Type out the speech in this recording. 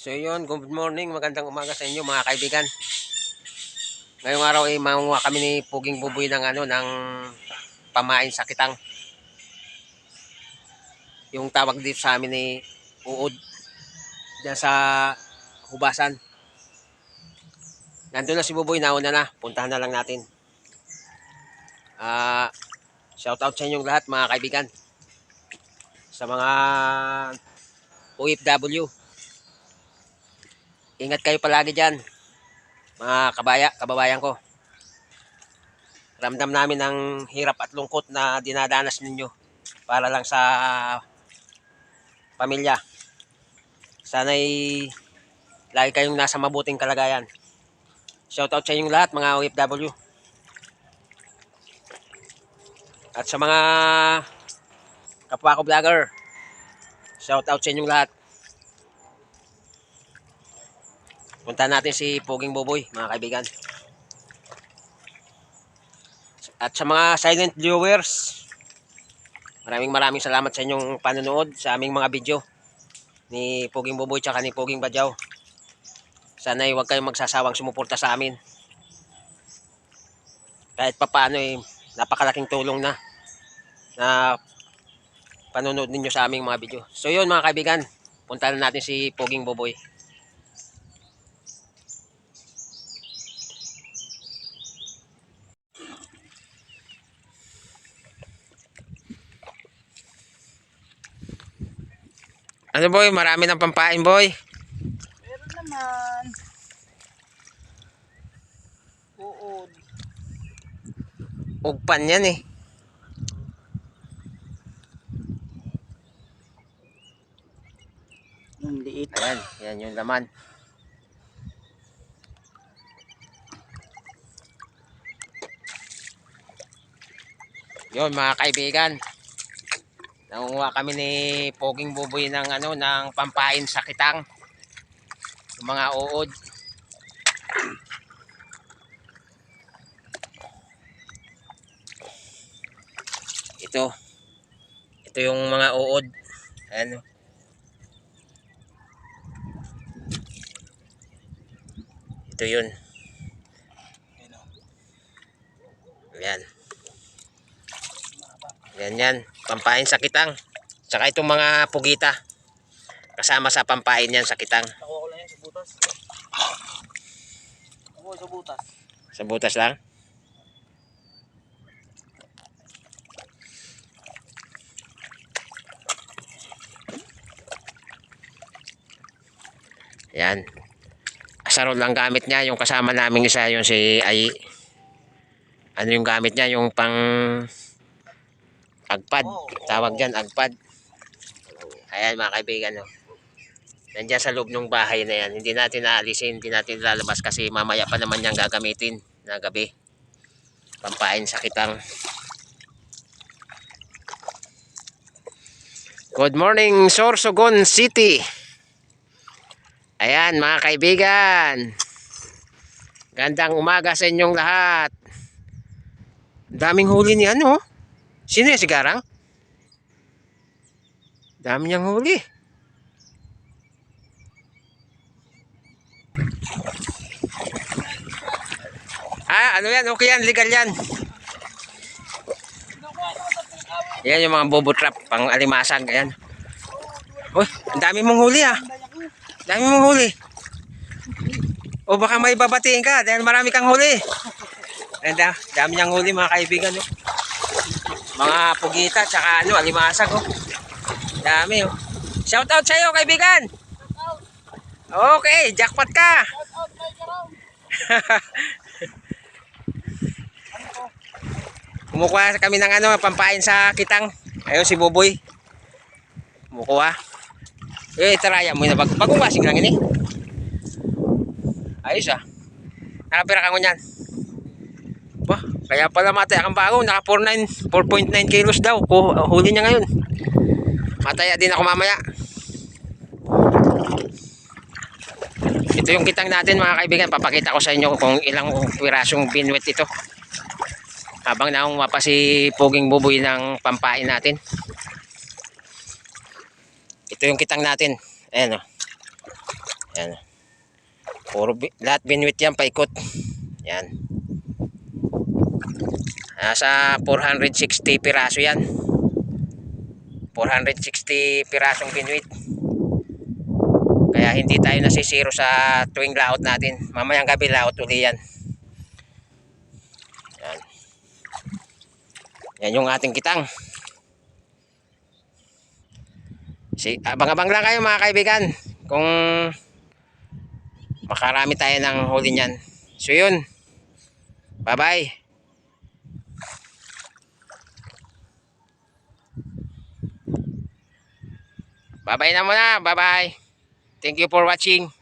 So yun, good morning, magandang umaga sa inyo mga kaibigan. Ngayong araw ay mangunguha kami ni Puging Buboy ng ano ng pamain sa kitang. Yung tawag dito sa amin ni uod diyan sa hubasan. Nandun na si Buboy, nauna na. Puntahan na lang natin. Ah, shout out sa inyong lahat mga kaibigan. Sa mga OFW. Ingat kayo palagi dyan, mga kabaya, kababayan ko. Ramdam namin ang hirap at lungkot na dinadanas ninyo para lang sa pamilya. Sana'y lagi kayong nasa mabuting kalagayan. Shoutout sa inyong lahat, mga OFW. At sa mga kapwa ko vlogger, shoutout sa inyong lahat. Punta natin si Puging Boboy, mga kaibigan. At sa mga silent viewers, maraming maraming salamat sa inyong panonood sa aming mga video ni Puging Boboy tsaka ni Puging Badyaw. Sana huwag kayong magsasawang sumuporta sa amin. Kahit papaano eh, napakalaking tulong na na panonood ninyo sa aming mga video. So yun mga kaibigan, punta na natin si Puging Boboy. Ano boy, marami ng pampain boy. Meron naman. Uod. Ugpan yan eh. Yung liit. Ayan, yan yung laman. Yun mga kaibigan. Nangunguha kami ni Poging Buboy ng ano ng pampain sa kitang. Yung mga uod. Ito. Ito yung mga uod. Ayan. oh. Ito yun. Yan. Yan yan. Pampain sa kitang. Tsaka itong mga pugita. Kasama sa pampain yan sa kitang. Nakuha ko lang yan sa butas. Nakuha sa butas. Sa butas lang. Yan. Asarol lang gamit niya. Yung kasama naming isa, yung si Ay. Ano yung gamit niya? Yung pang agpad. Tawag dyan, agpad. Ayan mga kaibigan. No? Nandiyan sa loob ng bahay na yan. Hindi natin naalisin, hindi natin lalabas kasi mamaya pa naman niyang gagamitin na gabi. Pampain sa kitang. Good morning, Sorsogon City. Ayan mga kaibigan. Gandang umaga sa inyong lahat. Daming huli ni ano? Sino yan si Garang? Dami niyang huli. Ah, ano yan? Okay yan, legal yan. Yan yung mga bobo trap, pang alimasag. Ayan. Uy, ang dami mong huli ah. Dami mong huli. O baka may babatiin ka dahil marami kang huli. Da, dami niyang huli mga kaibigan. Oh. Mga pugita, tsaka ano, alimasag. Oh. Dami oh. Shout out sa'yo kaibigan. Okay, jackpot ka. Kumukuha kami ng ano, pampain sa kitang. Ayun si Buboy. Kumukuha. Eh, taraya mo na bag bagong wasing lang ini. Ayos ah. Nakapira ka. Ba, kaya pala mataya kang bago. Naka 4.9 4.9 kilos daw. Ko huli niya ngayon. Mataya din ako mamaya. Ito yung kitang natin mga kaibigan. Papakita ko sa inyo kung ilang pirasong binwet ito. Habang naunga pa si Puging Buboy ng pampain natin. Ito yung kitang natin. Ayan o. Yan. Puro, bi- lahat binwit yan, paikot. Yan. Nasa 460 piraso yan. 460 pirasong binwit. Kaya hindi tayo nasisiro sa tuwing laot natin. Mamayang gabi laot uli yan. Yan. Yan yung ating kitang. Si, abang-abang lang kayo mga kaibigan. Kung makarami tayo ng huli niyan. So yun. Bye-bye. Bye-bye na muna. Bye-bye. Thank you for watching.